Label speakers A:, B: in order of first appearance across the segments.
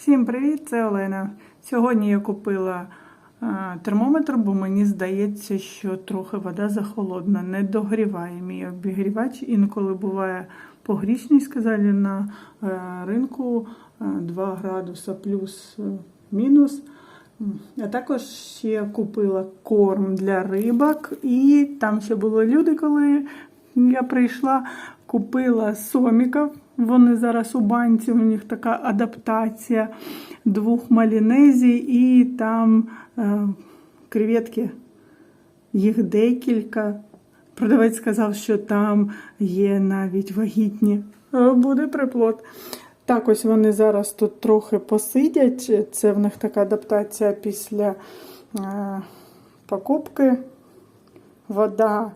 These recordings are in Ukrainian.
A: Всім привіт, це Олена. Сьогодні я купила е, термометр, бо мені здається, що трохи вода захолодна, не догріває мій обігрівач. Інколи буває погрішність, сказали на е, ринку е, 2 градуса плюс е, мінус. А також ще купила корм для рибок, і там ще були люди, коли я прийшла, купила соміків. Вони зараз у банці, у них така адаптація двох малінезій, і там е, креветки, їх декілька. Продавець сказав, що там є навіть вагітні. Е, Буде приплод. Так, ось вони зараз тут трохи посидять. Це в них така адаптація після е, покупки. Вода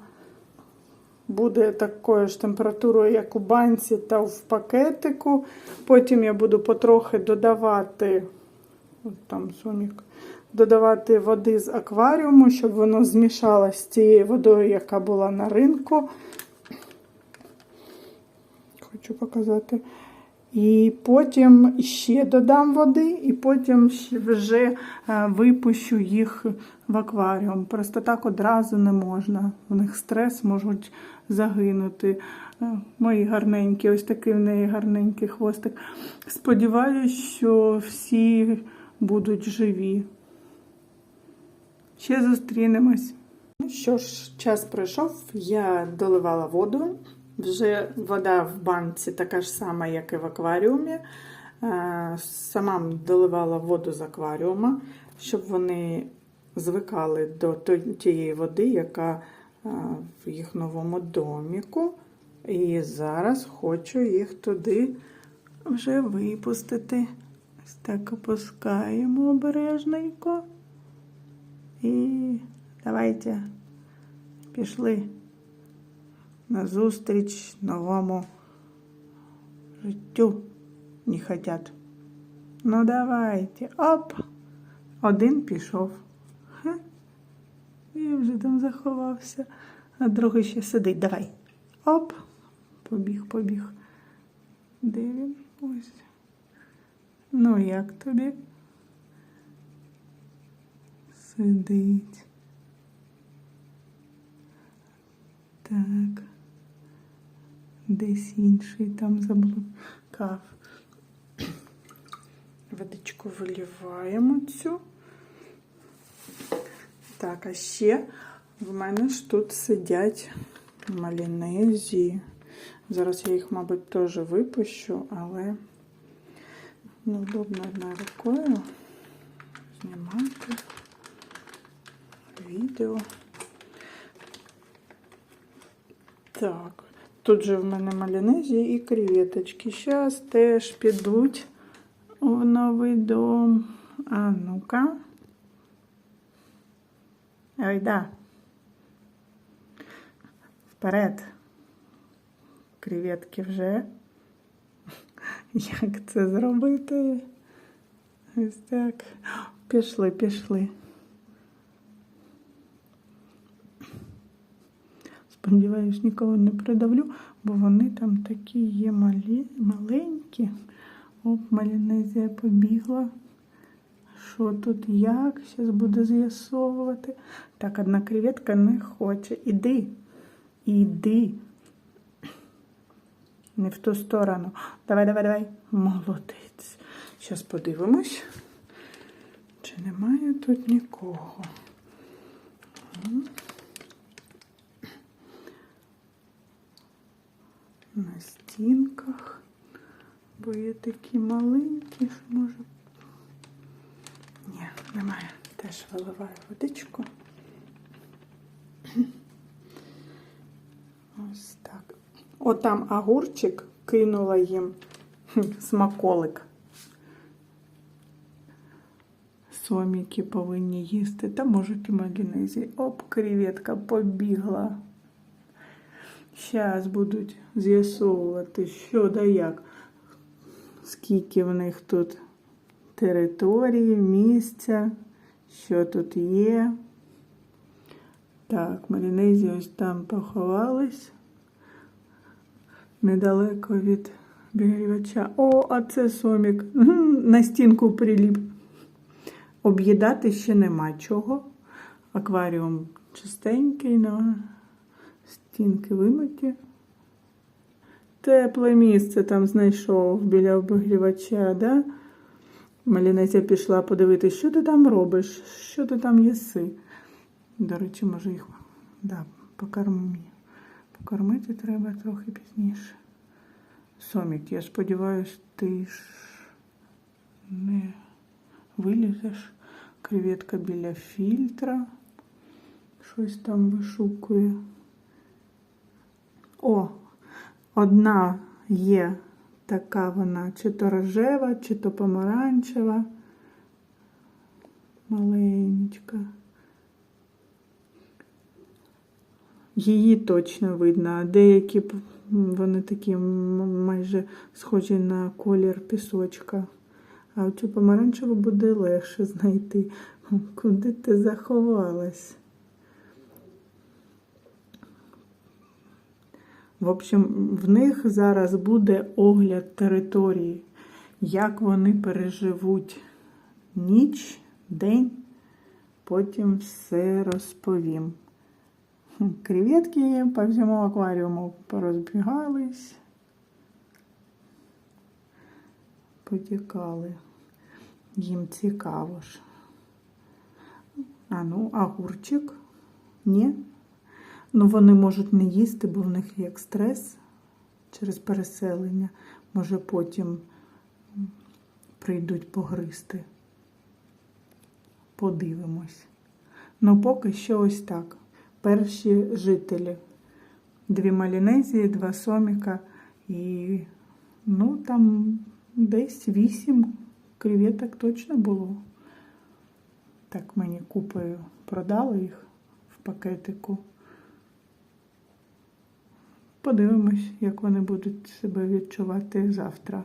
A: буде такою ж температурою, як у банці та в пакетику. Потім я буду потрохи додавати, там сумік, додавати води з акваріуму, щоб воно змішалося з тією водою, яка була на ринку. Хочу показати. І потім ще додам води, і потім вже е, випущу їх в акваріум. Просто так одразу не можна. В них стрес можуть загинути. Е, Мої гарненькі, ось такий в неї гарненький хвостик. Сподіваюсь, що всі будуть живі. Ще зустрінемось. Що ж, час пройшов, я доливала воду. Вже вода в банці така ж сама, як і в акваріумі. Е, Сама доливала воду з акваріума, щоб вони звикали до тієї води, яка е, в їх новому доміку. І зараз хочу їх туди вже випустити. Ось так опускаємо обережненько. І давайте пішли назустріч новому життю не хотять. Ну, давайте. Оп! Один пішов. Ха. І вже там заховався, а другий ще сидить. Давай. Оп! Побіг, побіг. Де він? Ось. Ну, як тобі? Сидить. Так. Десь інший там заблукав. Водичку виліваємо цю. Так, а ще в мене ж тут сидять малінезії. Зараз я їх, мабуть, теж випущу, але неудобно одною рукою знімати відео. Так, тут же в мене малінезії і креветочки. Зараз теж підуть в новий дом. А ну-ка. Ой, да. Вперед. Креветки вже. Як це зробити? Ось так. Пішли, пішли. Сподіваюсь, нікого не придавлю, бо вони там такі є малі, маленькі. Оп, малінезія побігла. Що тут як? Зараз буду з'ясовувати. Так, одна креветка не хоче. Іди. Іди. Не в ту сторону. Давай, давай, давай. Молодець. Зараз подивимось, чи немає тут нікого. На стінках, бо є такі маленькі, що може. Ні, немає. Теж виливаю водичку. Ось так. Отам огурчик кинула їм смаколик. Соміки повинні їсти, та можуть і малінезі. Оп, креветка побігла. Зараз будуть з'ясовувати, що да як, скільки в них тут території, місця, що тут є. Так, Марінезі ось там поховались недалеко від обігрівача. О, а це сомік. На стінку приліп. Об'їдати ще нема чого. Акваріум чистенький, на стінки вимиті. Тепле місце там знайшов біля обігрівача, да? Малінеця пішла подивитися, що ти там робиш, що ти там їси. До речі, може їх да, покорм... покормити треба трохи пізніше. Сомік, я сподіваюся, ти ж не вилізеш. Креветка біля фільтра. Щось там вишукує. О, одна є така вона, чи то рожева, чи то помаранчева. Маленька. Її точно видно, а деякі вони такі майже схожі на колір пісочка. А цю помаранчеву буде легше знайти. Куди ти заховалась? В общем, в них зараз буде огляд території, як вони переживуть ніч, день, потім все розповім. Креветки по всьому акваріуму порозбігались, потікали. Їм цікаво ж. А ну, огурчик? Ні? Ну, вони можуть не їсти, бо в них є стрес через переселення. Може, потім прийдуть погризти. Подивимось. Ну, поки що ось так. Перші жителі. Дві малінезії, два соміка і ну, там десь вісім креветок точно було. Так мені купою продали їх в пакетику. Подивимось, як вони будуть себе відчувати завтра.